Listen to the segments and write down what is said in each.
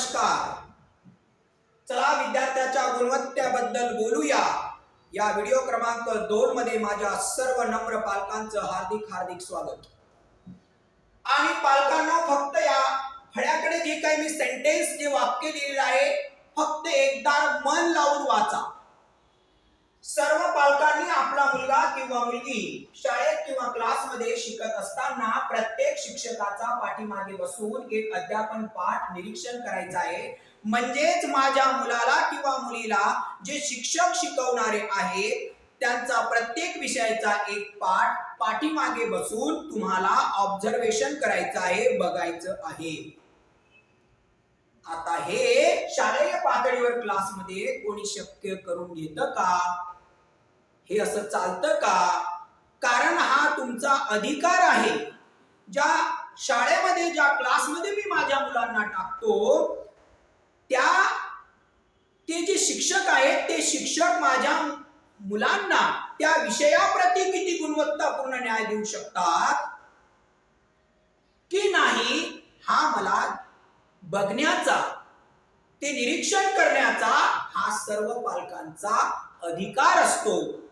नमस्कार. चला विद्यार्थ्याच्या गुणवत्तेबद्दल बोलूया. या व्हिडिओ क्रमांक दोन मध्ये माझ्या सर्व नम्र पालकांचं हार्दिक हार्दिक स्वागत. आणि पालकांना फक्त या फळ्याकडे जे काही मी सेंटेन्स जे वाक्य लिहिलेलं आहे फक्त एकदा मन लावून वाचा. सर्व पालकांना आपला मुलगा किंवा मुलगी शाळेत किंवा क्लासमध्ये शिकत असताना प्रत्येक शिक्षकाचा पाठीमागे बसून एक अध्यापन पाठ निरीक्षण करायचं आहे. म्हणजेच माझ्या मुलाला किंवा मुलीला जे शिक्षक शिकवणारे आहेत त्यांचा प्रत्येक विषयाचा एक पाठ पाठीमागे बसून तुम्हाला ऑब्झर्वेशन करायचं आहे बघायचं आहे. आता हे शालेय पातळीवर क्लासमध्ये कोणी शक्य करून घेतं का? हे असं चालतं का? कारण हा तुमचा अधिकार आहे. ज्या शाळेमध्ये ज्या क्लासमध्ये मी माझ्या मुलांना टाकतो त्या ते जे शिक्षक आहेत ते शिक्षक माझ्या मुलांना त्या विषयाप्रती किती गुणवत्तापूर्ण न्याय देऊ शकतात की नाही हा मला बघण्याचा ते निरीक्षण करण्याचा हा सर्व पालकांचा अधिकार असतो.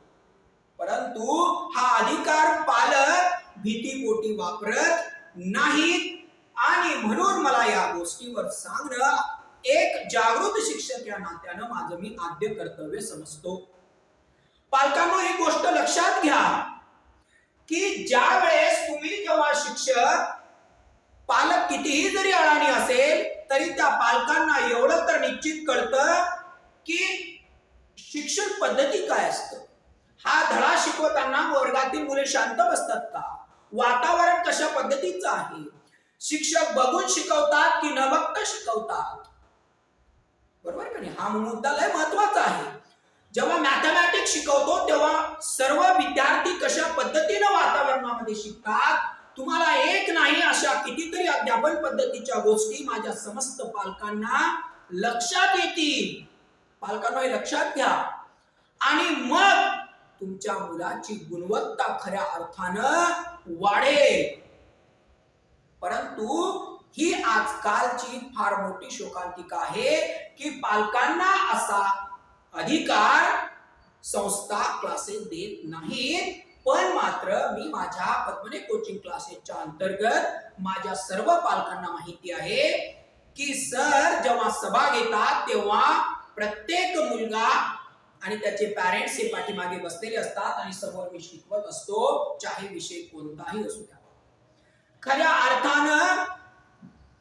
परंतु हा अधिकार पालक भीतीपोटी वापरत नाहीत. आणि म्हणून मला या गोष्टीवर सांगणं एक जागृत शिक्षक या नात्यानं माझं मी आद्य कर्तव्य समजतो. पालकांनो ही गोष्ट लक्षात घ्या की ज्या वेळेस तुम्ही जेव्हा शिक्षक पालक कितीही जरी अडाणी असेल तरी त्या पालकांना एवढं तर निश्चित कळतं की शिक्षण पद्धती काय असतं. हा धडा शिकवताना वर्गातील मुले शांत बसतात का? वातावरण कशा पद्धतीचं आहे? शिक्षक बघून शिकवतात की न बघता शिकवतात? बरोबर का नाही? हा मुद्दा लय महत्त्वाचा आहे. जेव्हा मॅथमॅटिक्स शिकवतो तेव्हा सर्व विद्यार्थी कशा पद्धतीनं वातावरणामध्ये शिकतात? तुम्हाला एक नाही अशा कितीतरी अध्यापन पद्धतीच्या गोष्टी माझ्या समस्त पालकांना लक्षात येतील. पालकांना हे लक्षात घ्या. आणि मग तुमच्या मुलाची गुणवत्ता खऱ्या अर्थानं वाढेल. परंतु ही आजकालची फार मोठी शोकांतिका आहे की पालकांना असा अधिकार संस्था क्लासेस देत नाहीत. पण मात्र मी माझ्या पद्मने कोचिंग क्लासेसच्या अंतर्गत माझ्या सर्व पालकांना माहिती आहे की सर जेव्हा सभा घेतात तेव्हा प्रत्येक मुलगा आणि त्याचे पॅरेंट्स हे पाठीमागे बसलेले असतात आणि समोर मी शिकवत असतो चाहे विषय कोणताही असू द्या. खऱ्या अर्थानं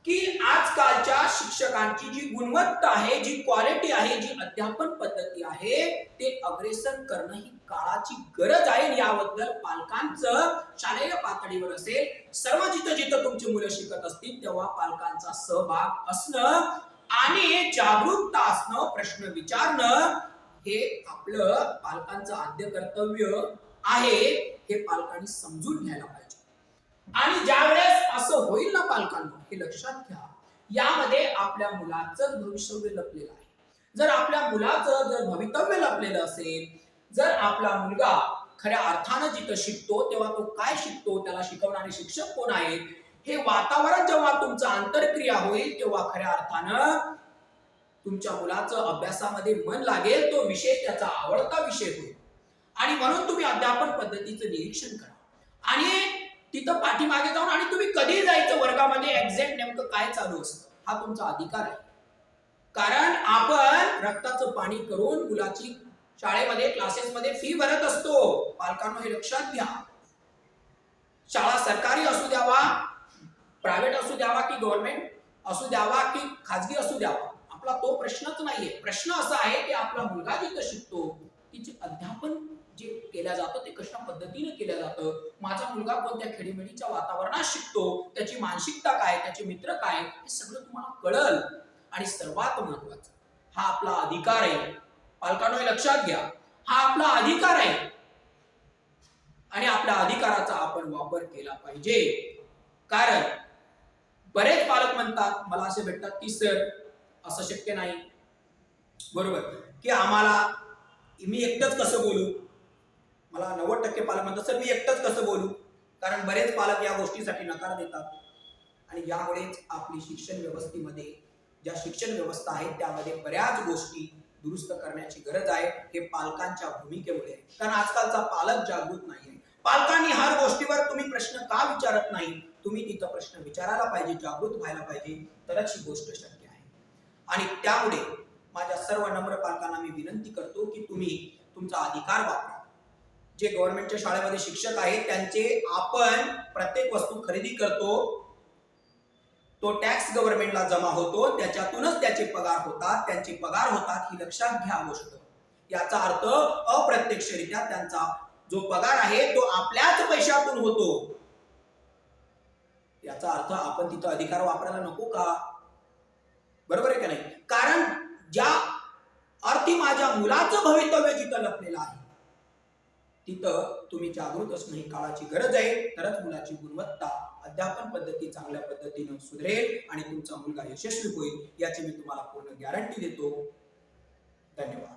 की आजकालच्या शिक्षकांची जी गुणवत्ता आहे जी क्वालिटी आहे जी अध्यापन पद्धती आहे ते अग्रेसर करणं ही काळाची गरज आहे याबद्दल पालकांचं शालेय पातळीवर असेल सर्व जिथं जिथं तुमची मुलं शिकत असतील तेव्हा पालकांचा सहभाग असणं आणि जागरूकता असणं प्रश्न विचारणं हे आपलं पालकांचं आद्य कर्तव्य आहे हे पालकांनी समजून घ्यायला पाहिजे. आणि ज्या वेळेस असं होईल ना पालकांना हे लक्षात घ्या यामध्ये आपल्या मुलाचं भविष्य लपलेलं आहे. जर आपल्या मुलाचं जर भवितव्य लपलेलं असेल जर आपला मुलगा खऱ्या अर्थानं जिथं शिकतो तेव्हा तो काय शिकतो त्याला शिकवणारे शिक्षक कोण आहेत? हे वातावरण जेव्हा तुमचं आंतरक्रिया होईल तेव्हा खऱ्या अर्थानं तुमच्या मुलाचं अभ्यासामध्ये मन लागेल तो विषय त्याचा आवडता विषय होईल. आणि म्हणून तुम्ही अध्यापन पद्धतीचं निरीक्षण करा. आणि तिथं पाठीमागे जाऊन आणि तुम्ही कधी जायचं वर्गामध्ये एक्झॅक्ट नेमकं काय चालू असतं हा तुमचा अधिकार आहे. कारण आपण रक्ताचं पाणी करून मुलाची शाळेमध्ये क्लासेसमध्ये फी भरत असतो. पालकांनो हे लक्षात घ्या. शाळा सरकारी असू द्यावा प्रायव्हेट असू द्यावा की गव्हर्नमेंट असू द्यावा की खाजगी असू द्यावा. आपला तो प्रश्नच नाहीये. प्रश्न असा आहे की आपला मुलगा जिथं शिकतो तिचे अध्यापन जे केलं जातं ते कशा पद्धतीने केलं जातं? माझा मुलगा कोणत्या खेडीमेडीच्या वातावरणात शिकतो? त्याची मानसिकता काय? त्याचे मित्र काय? हे सगळं तुम्हाला कळल. आणि सर्वात महत्वाचं हा आपला अधिकार आहे. पालकांनो लक्षात घ्या. हा आपला अधिकार आहे. आणि आपल्या अधिकाराचा आपण वापर केला पाहिजे. कारण बरेच पालक म्हणतात मला असे भेटतात की सर असं शक्य नाही. बरोबर. की आम्हाला मी एकटंच कसं बोलू? मला नव्वद टक्के पालक म्हणतात सर मी एकटंच कसं बोलू? कारण बरेच पालक या गोष्टीसाठी नकार देतात. आणि यामुळेच आपली शिक्षण व्यवस्थेमध्ये ज्या शिक्षण व्यवस्था आहेत त्यामध्ये बऱ्याच गोष्टी दुरुस्त करण्याची गरज आहे. हे पालकांच्या भूमिकेमुळे. कारण आजकालचा पालक जागृत नाही आहे पालकांनी हर गोष्टीवर तुम्ही प्रश्न का विचारत नाही? तुम्ही तिथं प्रश्न विचारायला पाहिजे जागृत व्हायला पाहिजे. तरच ही गोष्ट शक्य आणि त्यामुळे माझ्या सर्व नम्र पालकांना मी विनंती करतो की तुम्ही तुमचा अधिकार वापरा. जे गव्हर्नमेंटच्या शाळेमध्ये शिक्षक आहेत त्यांचे आपण प्रत्येक वस्तू खरेदी करतो तो टॅक्स गव्हर्नमेंटला जमा होतो त्याच्यातूनच त्याचे पगार होतात त्यांचे पगार होतात ही लक्षात घ्या गोष्ट. याचा अर्थ अप्रत्यक्षरित्या त्यांचा जो पगार आहे तो आपल्याच पैशातून होतो. याचा अर्थ आपण तिथं अधिकार वापरायला नको का? बरोबर आहे का नाही? कारण ज्या अर्थी माझ्या मुलाचं भवितव्य जिथं लपलेलं आहे तिथं तुम्ही जागृत असणं ही काळाची गरज आहे. तरच मुलाची गुणवत्ता अध्यापन पद्धती चांगल्या पद्धतीनं सुधरेल आणि तुमचा मुलगा यशस्वी होईल याची मी तुम्हाला पूर्ण गॅरंटी देतो. धन्यवाद.